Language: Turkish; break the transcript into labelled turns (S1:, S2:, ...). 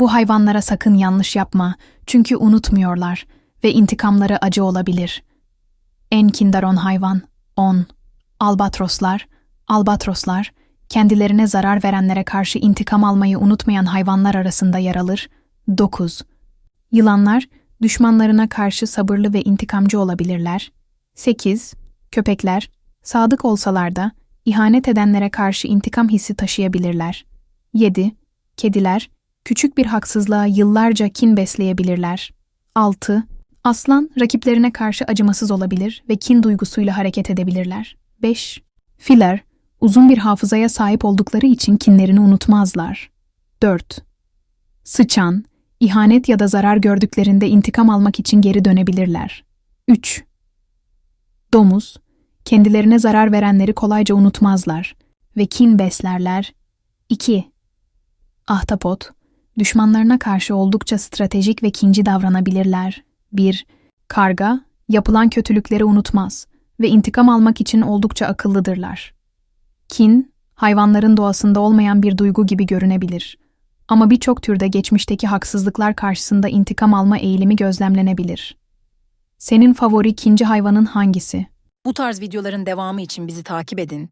S1: Bu hayvanlara sakın yanlış yapma çünkü unutmuyorlar ve intikamları acı olabilir. En kindaron hayvan 10. Albatroslar, albatroslar, kendilerine zarar verenlere karşı intikam almayı unutmayan hayvanlar arasında yer alır. 9. Yılanlar, düşmanlarına karşı sabırlı ve intikamcı olabilirler. 8. Köpekler, sadık olsalar da ihanet edenlere karşı intikam hissi taşıyabilirler. 7. Kediler, küçük bir haksızlığa yıllarca kin besleyebilirler. 6. Aslan, rakiplerine karşı acımasız olabilir ve kin duygusuyla hareket edebilirler. 5. Filer, uzun bir hafızaya sahip oldukları için kinlerini unutmazlar. 4. Sıçan, ihanet ya da zarar gördüklerinde intikam almak için geri dönebilirler. 3. Domuz, kendilerine zarar verenleri kolayca unutmazlar ve kin beslerler. 2. Ahtapot, düşmanlarına karşı oldukça stratejik ve kinci davranabilirler. 1. Karga, yapılan kötülükleri unutmaz ve intikam almak için oldukça akıllıdırlar. Kin, hayvanların doğasında olmayan bir duygu gibi görünebilir. Ama birçok türde geçmişteki haksızlıklar karşısında intikam alma eğilimi gözlemlenebilir. Senin favori kinci hayvanın hangisi?
S2: Bu tarz videoların devamı için bizi takip edin